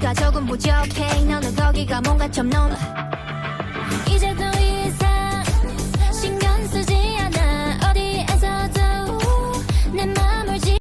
네가 조금 부족해. 너는 거기가 뭔가 좀 너무